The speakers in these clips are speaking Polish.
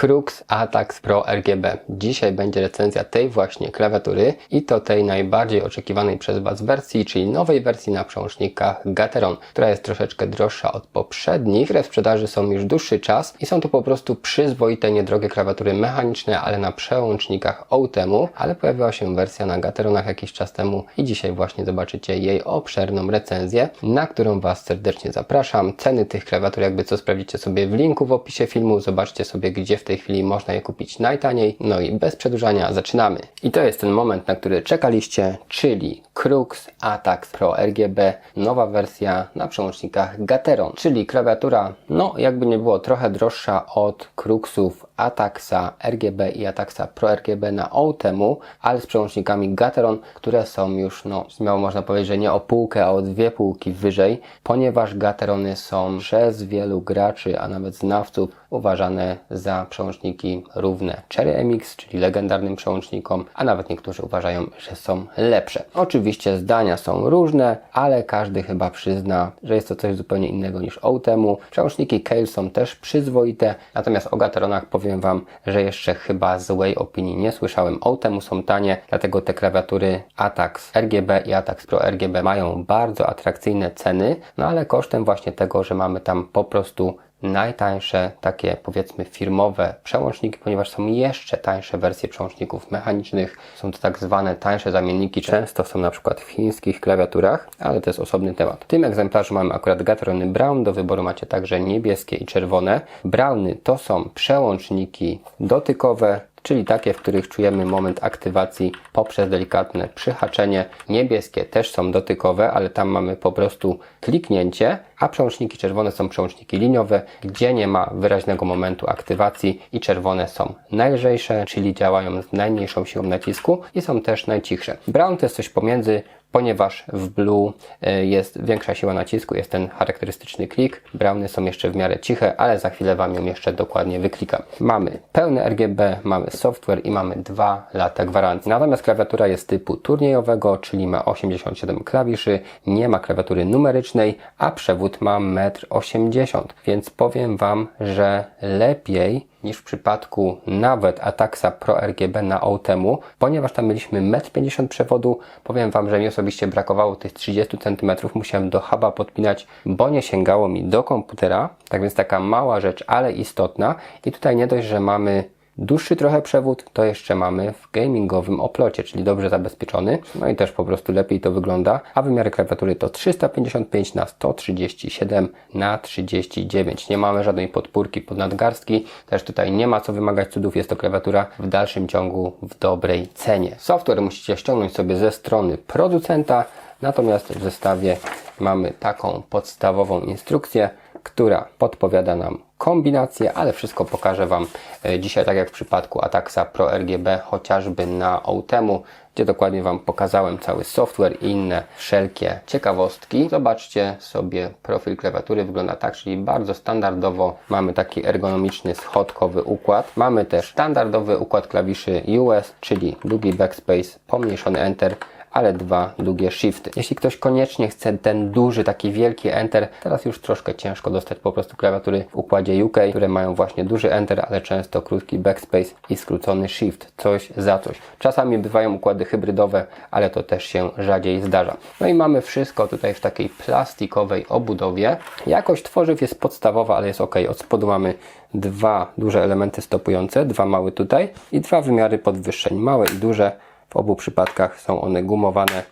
Crux Atax Pro RGB. Dzisiaj będzie recenzja tej właśnie klawiatury i to tej najbardziej oczekiwanej przez Was wersji, czyli nowej wersji na przełącznikach Gateron, która jest troszeczkę droższa od poprzednich, które w sprzedaży są już dłuższy czas i są to po prostu przyzwoite, niedrogie klawiatury mechaniczne, ale na przełącznikach Outemu, ale pojawiła się wersja na Gateronach jakiś czas temu i dzisiaj właśnie zobaczycie jej obszerną recenzję, na którą Was serdecznie zapraszam. Ceny tych klawiatur jakby co sprawdzicie sobie w linku w opisie filmu, zobaczcie sobie gdzie w tej chwili można je kupić najtaniej. No i bez przedłużania zaczynamy. I to jest ten moment, na który czekaliście, czyli Crux Atax Pro RGB, nowa wersja na przełącznikach Gateron, czyli klawiatura, no jakby nie było, trochę droższa od Cruxów Ataxa RGB i Ataxa Pro RGB na Outemu, ale z przełącznikami Gateron, które są już, no śmiało można powiedzieć, że nie o półkę, a o dwie półki wyżej, ponieważ Gaterony są przez wielu graczy, a nawet znawców uważane za przełączniki równe Cherry MX, czyli legendarnym przełącznikom, a nawet niektórzy uważają, że są lepsze. Oczywiście zdania są różne, ale każdy chyba przyzna, że jest to coś zupełnie innego niż Outemu. Przełączniki Kale są też przyzwoite, natomiast o Gateronach powiem Wam, że jeszcze chyba złej opinii nie słyszałem. Outemu są tanie, dlatego te klawiatury Atax RGB i Atax Pro RGB mają bardzo atrakcyjne ceny, no ale kosztem właśnie tego, że mamy tam po prostu najtańsze takie powiedzmy firmowe przełączniki, ponieważ są jeszcze tańsze wersje przełączników mechanicznych. Są to tak zwane tańsze zamienniki, często są na przykład w chińskich klawiaturach, ale to jest osobny temat. W tym egzemplarzu mamy akurat Gaterony Brown, do wyboru macie także niebieskie i czerwone. Browny to są przełączniki dotykowe, czyli takie, w których czujemy moment aktywacji poprzez delikatne przyhaczenie. Niebieskie też są dotykowe, ale tam mamy po prostu kliknięcie, a przełączniki czerwone są przełączniki liniowe, gdzie nie ma wyraźnego momentu aktywacji i czerwone są najlżejsze, czyli działają z najmniejszą siłą nacisku i są też najcichsze. Brown to jest coś pomiędzy, ponieważ w Blue e, jest większa siła nacisku, jest ten charakterystyczny klik. Browny są jeszcze w miarę ciche, ale za chwilę Wam ją jeszcze dokładnie wyklikam. Mamy pełne RGB, mamy software i mamy 2 lata gwarancji. Natomiast klawiatura jest typu turniejowego, czyli ma 87 klawiszy, nie ma klawiatury numerycznej, a przewód ma 1,80 m, więc powiem Wam, że lepiej niż w przypadku nawet Ataxa Pro RGB na Outemu, ponieważ tam mieliśmy 1,50 m przewodu. Powiem Wam, że mi osobiście brakowało tych 30 cm, musiałem do huba podpinać, bo nie sięgało mi do komputera. Tak więc taka mała rzecz, ale istotna. I tutaj nie dość, że mamy dłuższy trochę przewód, to jeszcze mamy w gamingowym oplocie, czyli dobrze zabezpieczony. No i też po prostu lepiej to wygląda. A wymiary klawiatury to 355 na 137 na 39. Nie mamy żadnej podpórki pod nadgarstki. Też tutaj nie ma co wymagać cudów. Jest to klawiatura w dalszym ciągu w dobrej cenie. Software musicie ściągnąć sobie ze strony producenta. Natomiast w zestawie mamy taką podstawową instrukcję, która podpowiada nam kombinacje, ale wszystko pokażę Wam e, dzisiaj, tak jak w przypadku Ataxa Pro RGB, chociażby na Outemu, gdzie dokładnie Wam pokazałem cały software i inne wszelkie ciekawostki. Zobaczcie sobie profil klawiatury, wygląda tak, czyli bardzo standardowo mamy taki ergonomiczny, schodkowy układ. Mamy też standardowy układ klawiszy US, czyli długi backspace, pomniejszony Enter, ale dwa długie shifty. Jeśli ktoś koniecznie chce ten duży, taki wielki Enter, teraz już troszkę ciężko dostać po prostu klawiatury w układzie UK, które mają właśnie duży Enter, ale często krótki backspace i skrócony shift, coś za coś. Czasami bywają układy hybrydowe, ale to też się rzadziej zdarza. No i mamy wszystko tutaj w takiej plastikowej obudowie. Jakość tworzyw jest podstawowa, ale jest ok. Od spodu mamy dwa duże elementy stopujące, dwa małe tutaj i dwa wymiary podwyższeń, małe i duże w obu przypadkach są one gumowane,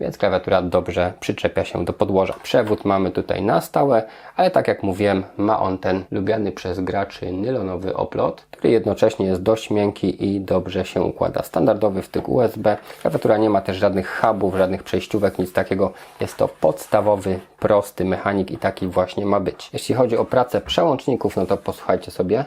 więc klawiatura dobrze przyczepia się do podłoża. Przewód mamy tutaj na stałe, ale tak jak mówiłem, ma on ten lubiany przez graczy nylonowy oplot, który jednocześnie jest dość miękki i dobrze się układa. Standardowy wtyk USB. Klawiatura nie ma też żadnych hubów, żadnych przejściówek, nic takiego. Jest to podstawowy, prosty mechanik i taki właśnie ma być. Jeśli chodzi o pracę przełączników, no to posłuchajcie sobie.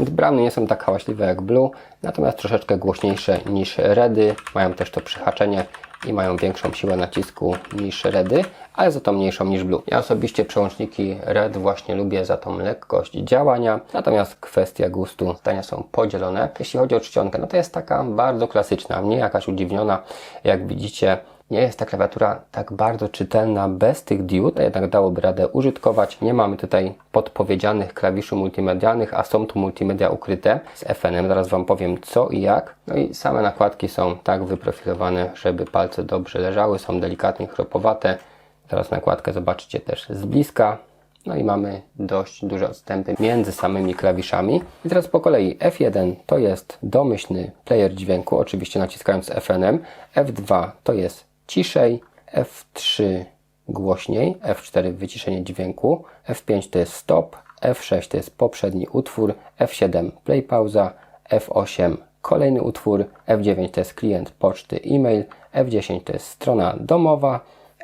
Browny nie są tak hałaśliwe jak Blue, natomiast troszeczkę głośniejsze niż Redy. Mają też to przyhaczenie i mają większą siłę nacisku niż Redy, ale za to mniejszą niż Blue. Ja osobiście przełączniki Red właśnie lubię za tą lekkość działania, natomiast kwestia gustu zdania są podzielone. Jeśli chodzi o czcionkę, no to jest taka bardzo klasyczna, nie jakaś udziwniona. Jak widzicie, nie jest ta klawiatura tak bardzo czytelna bez tych diod, jednak dałoby radę użytkować. Nie mamy tutaj podpowiedzianych klawiszy multimedialnych, a są tu multimedia ukryte z FN-em. Zaraz Wam powiem co i jak. No i same nakładki są tak wyprofilowane, żeby palce dobrze leżały, są delikatnie chropowate. Teraz nakładkę zobaczycie też z bliska. No i mamy dość duże odstępy między samymi klawiszami. I teraz po kolei F1 to jest domyślny player dźwięku, oczywiście naciskając FN-em. F2 to jest ciszej, F3 głośniej, F4 wyciszenie dźwięku, F5 to jest stop, F6 to jest poprzedni utwór, F7 play pauza, F8 kolejny utwór, F9 to jest klient poczty e-mail, F10 to jest strona domowa,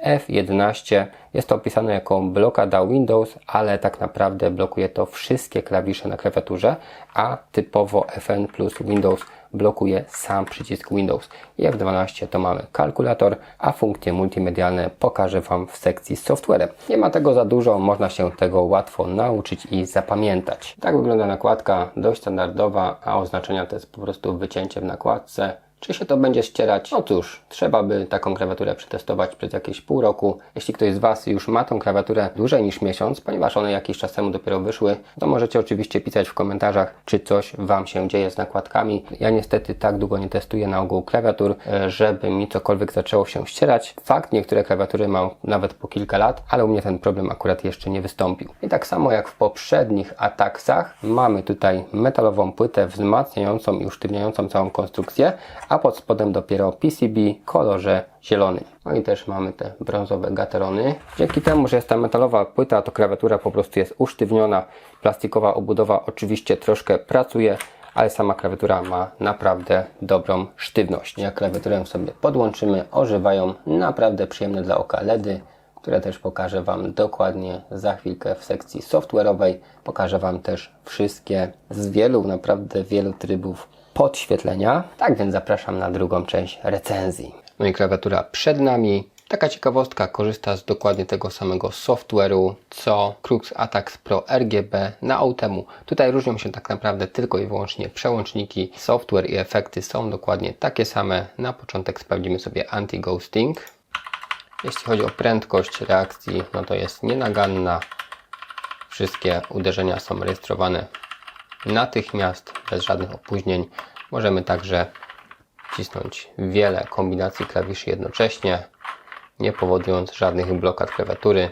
F11 jest to opisane jako blokada Windows, ale tak naprawdę blokuje to wszystkie klawisze na klawiaturze, a typowo FN plus Windows blokuje sam przycisk Windows. I F12 to mamy kalkulator, a funkcje multimedialne pokażę Wam w sekcji z softwarem. Nie ma tego za dużo, można się tego łatwo nauczyć i zapamiętać. Tak wygląda nakładka, dość standardowa, a oznaczenia to jest po prostu wycięcie w nakładce. Czy się to będzie ścierać? No cóż, trzeba by taką klawiaturę przetestować przez jakieś pół roku. Jeśli ktoś z Was już ma tą klawiaturę dłużej niż miesiąc, ponieważ one jakiś czas temu dopiero wyszły, to możecie oczywiście pisać w komentarzach, czy coś Wam się dzieje z nakładkami. Ja niestety tak długo nie testuję na ogół klawiatur, e, żeby mi cokolwiek zaczęło się ścierać. Fakt, niektóre klawiatury mam nawet po kilka lat, ale u mnie ten problem akurat jeszcze nie wystąpił. I tak samo jak w poprzednich Ataksach, mamy tutaj metalową płytę wzmacniającą i usztywniającą całą konstrukcję, a pod spodem dopiero PCB w kolorze zielonym. No i też mamy te brązowe gaterony. Dzięki temu, że jest ta metalowa płyta, to klawiatura po prostu jest usztywniona. Plastikowa obudowa oczywiście troszkę pracuje, ale sama klawiatura ma naprawdę dobrą sztywność. Jak klawiaturę sobie podłączymy, ożywają naprawdę przyjemne dla oka LEDy, które też pokażę Wam dokładnie za chwilkę w sekcji software'owej. Pokażę Wam też wszystkie z wielu, naprawdę wielu trybów podświetlenia. Tak więc zapraszam na drugą część recenzji. No i klawiatura przed nami. Taka ciekawostka korzysta z dokładnie tego samego software'u co Crux Atax Pro RGB na Autemu. Tutaj różnią się tak naprawdę tylko i wyłącznie przełączniki. Software i efekty są dokładnie takie same. Na początek sprawdzimy sobie anti-ghosting. Jeśli chodzi o prędkość reakcji, no to jest nienaganna. Wszystkie uderzenia są rejestrowane natychmiast, bez żadnych opóźnień. Możemy także wcisnąć wiele kombinacji klawiszy jednocześnie, nie powodując żadnych blokad klawiatury.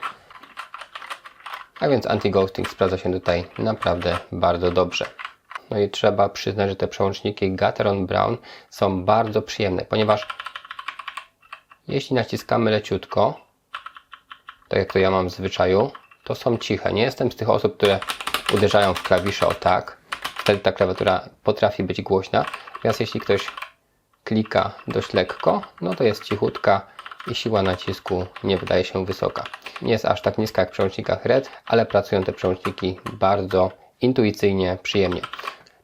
A więc anti-ghosting sprawdza się tutaj naprawdę bardzo dobrze. No i trzeba przyznać, że te przełączniki Gateron Brown są bardzo przyjemne, ponieważ jeśli naciskamy leciutko, tak jak to ja mam w zwyczaju, to są ciche. Nie jestem z tych osób, które uderzają w klawisze o tak. Wtedy ta klawiatura potrafi być głośna. Natomiast jeśli ktoś klika dość lekko, no to jest cichutka i siła nacisku nie wydaje się wysoka. Nie jest aż tak niska jak w przełącznikach RED, ale pracują te przełączniki bardzo intuicyjnie, przyjemnie.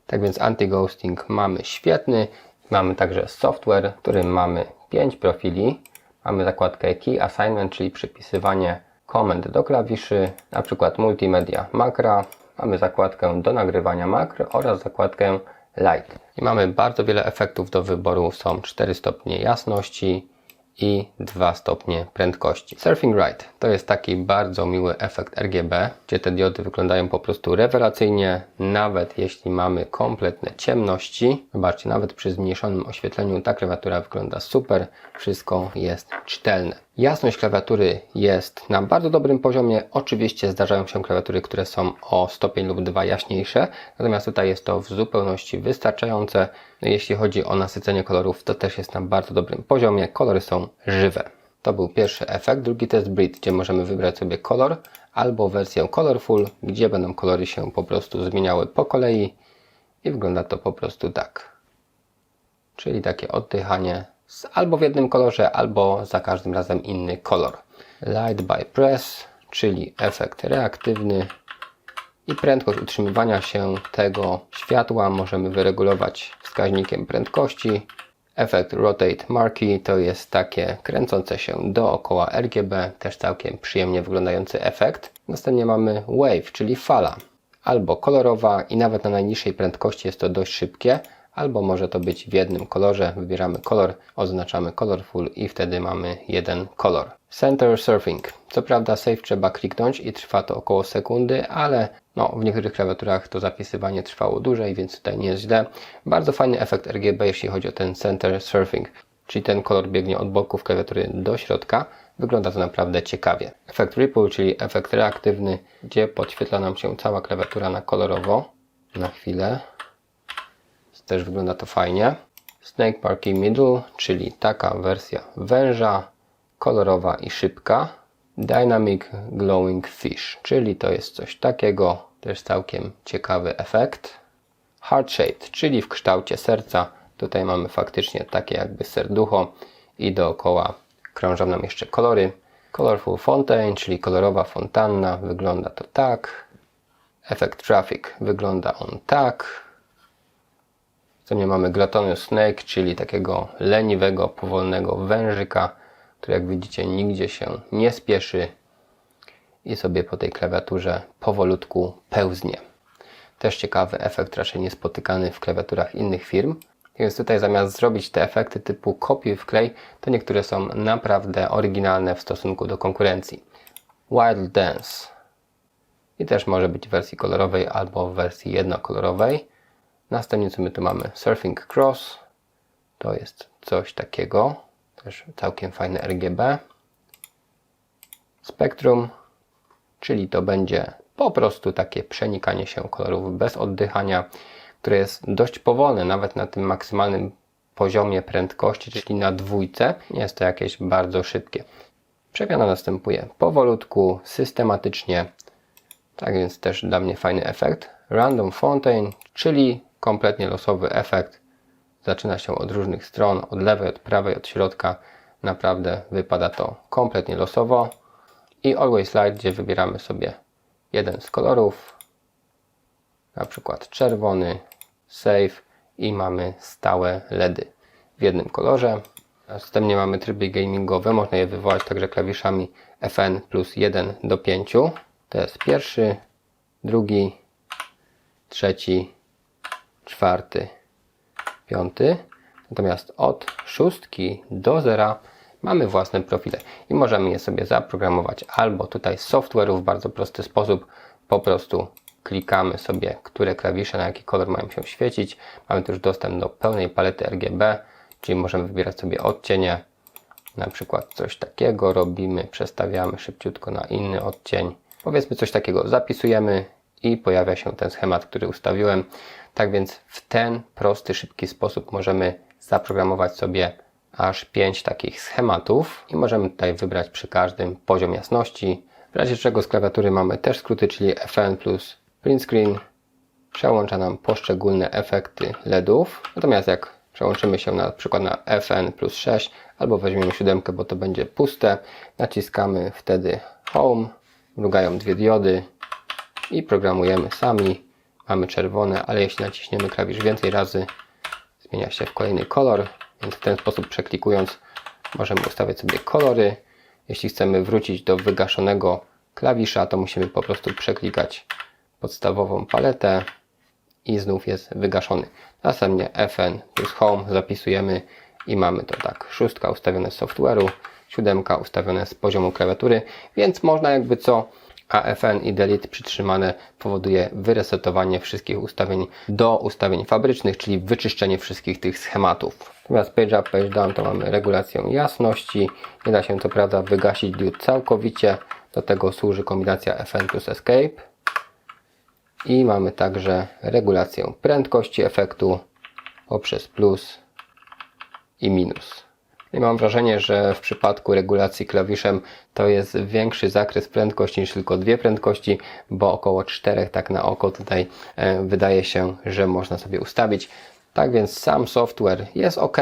Tak więc anti-ghosting mamy świetny. Mamy także software, w którym mamy 5 profili. Mamy zakładkę Key Assignment, czyli przypisywanie komend do klawiszy, na przykład multimedia makra. Mamy zakładkę do nagrywania makr oraz zakładkę Light. I mamy bardzo wiele efektów do wyboru. Są 4 stopnie jasności i 2 stopnie prędkości. Surfing Right to jest taki bardzo miły efekt RGB, gdzie te diody wyglądają po prostu rewelacyjnie, nawet jeśli mamy kompletne ciemności. Zobaczcie, nawet przy zmniejszonym oświetleniu ta klawiatura wygląda super, wszystko jest czytelne. Jasność klawiatury jest na bardzo dobrym poziomie. Oczywiście zdarzają się klawiatury, które są o stopień lub dwa jaśniejsze, natomiast tutaj jest to w zupełności wystarczające. No, jeśli chodzi o nasycenie kolorów, to też jest na bardzo dobrym poziomie. Kolory są żywe. To był pierwszy efekt. Drugi to jest Breed, gdzie możemy wybrać sobie kolor albo wersję Colorful, gdzie będą kolory się po prostu zmieniały po kolei i wygląda to po prostu tak. Czyli takie oddychanie albo w jednym kolorze, albo za każdym razem inny kolor. Light by Press, czyli efekt reaktywny i prędkość utrzymywania się tego światła możemy wyregulować wskaźnikiem prędkości Efekt Rotate Marquee to jest takie kręcące się dookoła RGB, też całkiem przyjemnie wyglądający efekt. Następnie mamy Wave, czyli fala, albo kolorowa i nawet na najniższej prędkości jest to dość szybkie, albo może to być w jednym kolorze. Wybieramy kolor, oznaczamy Colorful i wtedy mamy jeden kolor. Center Surfing. Co prawda save trzeba kliknąć i trwa to około sekundy, ale no, w niektórych klawiaturach to zapisywanie trwało dłużej, więc tutaj nie jest źle. Bardzo fajny efekt RGB, jeśli chodzi o ten Center Surfing, czyli ten kolor biegnie od boków klawiatury do środka. Wygląda to naprawdę ciekawie. Efekt Ripple, czyli efekt reaktywny, gdzie podświetla nam się cała klawiatura na kolorowo. Na chwilę. Też wygląda to fajnie. Snake Parky Middle, czyli taka wersja węża, kolorowa i szybka. Dynamic Glowing Fish, czyli to jest coś takiego, też całkiem ciekawy efekt. Heart Shaped, czyli w kształcie serca. Tutaj mamy faktycznie takie jakby serducho i dookoła krążą nam jeszcze kolory. Colorful Fountain, czyli kolorowa fontanna, wygląda to tak. Efekt Traffic, wygląda on tak. Co nie mamy Glutonous Snake, czyli takiego leniwego, powolnego wężyka, który jak widzicie nigdzie się nie spieszy i sobie po tej klawiaturze powolutku pełznie. Też ciekawy efekt, raczej niespotykany w klawiaturach innych firm. Więc tutaj zamiast zrobić te efekty typu kopiuj wklej, to niektóre są naprawdę oryginalne w stosunku do konkurencji. Wild Dance. I też może być w wersji kolorowej albo w wersji jednokolorowej. Następnie co my tu mamy? Surfing Cross. To jest coś takiego. Też całkiem fajne RGB. Spectrum, czyli to będzie po prostu takie przenikanie się kolorów bez oddychania, które jest dość powolne, nawet na tym maksymalnym poziomie prędkości, czyli na dwójce. Nie jest to jakieś bardzo szybkie. Przemiana następuje powolutku, systematycznie. Tak więc też dla mnie fajny efekt. Random Fountain, czyli kompletnie losowy efekt. Zaczyna się od różnych stron, od lewej, od prawej, od środka. Naprawdę wypada to kompletnie losowo. I Always Slide, gdzie wybieramy sobie jeden z kolorów, na przykład czerwony, save i mamy stałe LEDy w jednym kolorze. Następnie mamy tryby gamingowe, można je wywołać także klawiszami FN plus 1 do 5. To jest pierwszy, drugi, trzeci, czwarty, piąty. Natomiast od szóstki do zera mamy własne profile i możemy je sobie zaprogramować albo tutaj z software'u w bardzo prosty sposób. Po prostu klikamy sobie, które klawisze na jaki kolor mają się świecić. Mamy też dostęp do pełnej palety RGB, czyli możemy wybierać sobie odcienie. Na przykład coś takiego robimy, przestawiamy szybciutko na inny odcień. Powiedzmy coś takiego zapisujemy i pojawia się ten schemat, który ustawiłem. Tak więc w ten prosty, szybki sposób możemy zaprogramować sobie aż 5 takich schematów i możemy tutaj wybrać przy każdym poziom jasności. W razie czego z klawiatury mamy też skróty, czyli FN plus print screen. Przełącza nam poszczególne efekty LEDów. Natomiast jak przełączymy się na przykład na FN plus 6 albo weźmiemy siódemkę, bo to będzie puste, naciskamy wtedy Home, mrugają dwie diody i programujemy sami. Mamy czerwone, ale jeśli naciśniemy klawisz więcej razy, zmienia się w kolejny kolor, więc w ten sposób przeklikując możemy ustawiać sobie kolory. Jeśli chcemy wrócić do wygaszonego klawisza, to musimy po prostu przeklikać podstawową paletę i znów jest wygaszony. Następnie FN plus Home zapisujemy i mamy to tak. Szóstka ustawione z software'u, siódemka ustawione z poziomu klawiatury, więc można jakby co AFN i Delete przytrzymane powoduje wyresetowanie wszystkich ustawień do ustawień fabrycznych, czyli wyczyszczenie wszystkich tych schematów. Natomiast Page Up, Page Down to mamy regulację jasności. Nie da się co prawda wygasić diod całkowicie. Do tego służy kombinacja FN plus Escape. I mamy także regulację prędkości efektu poprzez plus i minus. I mam wrażenie, że w przypadku regulacji klawiszem to jest większy zakres prędkości niż tylko dwie prędkości, bo około czterech tak na oko tutaj e, wydaje się, że można sobie ustawić. Tak więc sam software jest ok,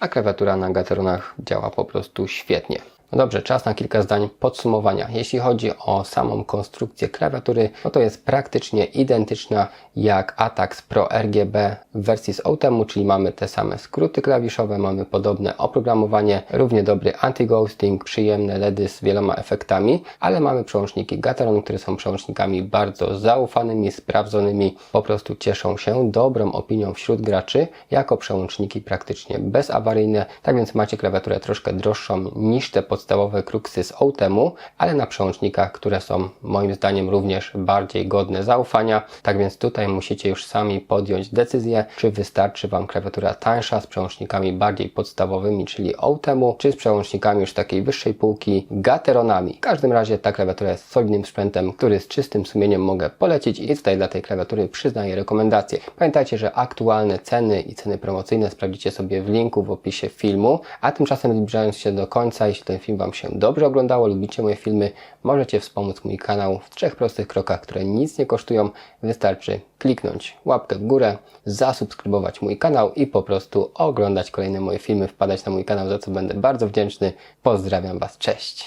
a klawiatura na Gateronach działa po prostu świetnie. No dobrze, czas na kilka zdań podsumowania. Jeśli chodzi o samą konstrukcję klawiatury, no to jest praktycznie identyczna jak Atax Pro RGB w wersji z Outemu, czyli mamy te same skróty klawiszowe, mamy podobne oprogramowanie, równie dobry anti-ghosting, przyjemne LEDy z wieloma efektami, ale mamy przełączniki Gateron, które są przełącznikami bardzo zaufanymi, sprawdzonymi, po prostu cieszą się dobrą opinią wśród graczy, jako przełączniki praktycznie bezawaryjne, tak więc macie klawiaturę troszkę droższą niż te podstawowe kruksy z Outemu, ale na przełącznikach, które są moim zdaniem również bardziej godne zaufania, tak więc tutaj musicie już sami podjąć decyzję, czy wystarczy Wam klawiatura tańsza z przełącznikami bardziej podstawowymi, czyli Outemu, czy z przełącznikami już takiej wyższej półki Gateronami. W każdym razie ta klawiatura jest solidnym sprzętem, który z czystym sumieniem mogę polecić i tutaj dla tej klawiatury przyznaję rekomendacje. Pamiętajcie, że aktualne ceny i ceny promocyjne sprawdzicie sobie w linku w opisie filmu, a tymczasem zbliżając się do końca, jeśli ten film Wam się dobrze oglądało, lubicie moje filmy, możecie wspomóc mój kanał w trzech prostych krokach, które nic nie kosztują. Wystarczy kliknąć łapkę w górę, zasubskrybować mój kanał i po prostu oglądać kolejne moje filmy, wpadać na mój kanał, za co będę bardzo wdzięczny. Pozdrawiam Was, cześć!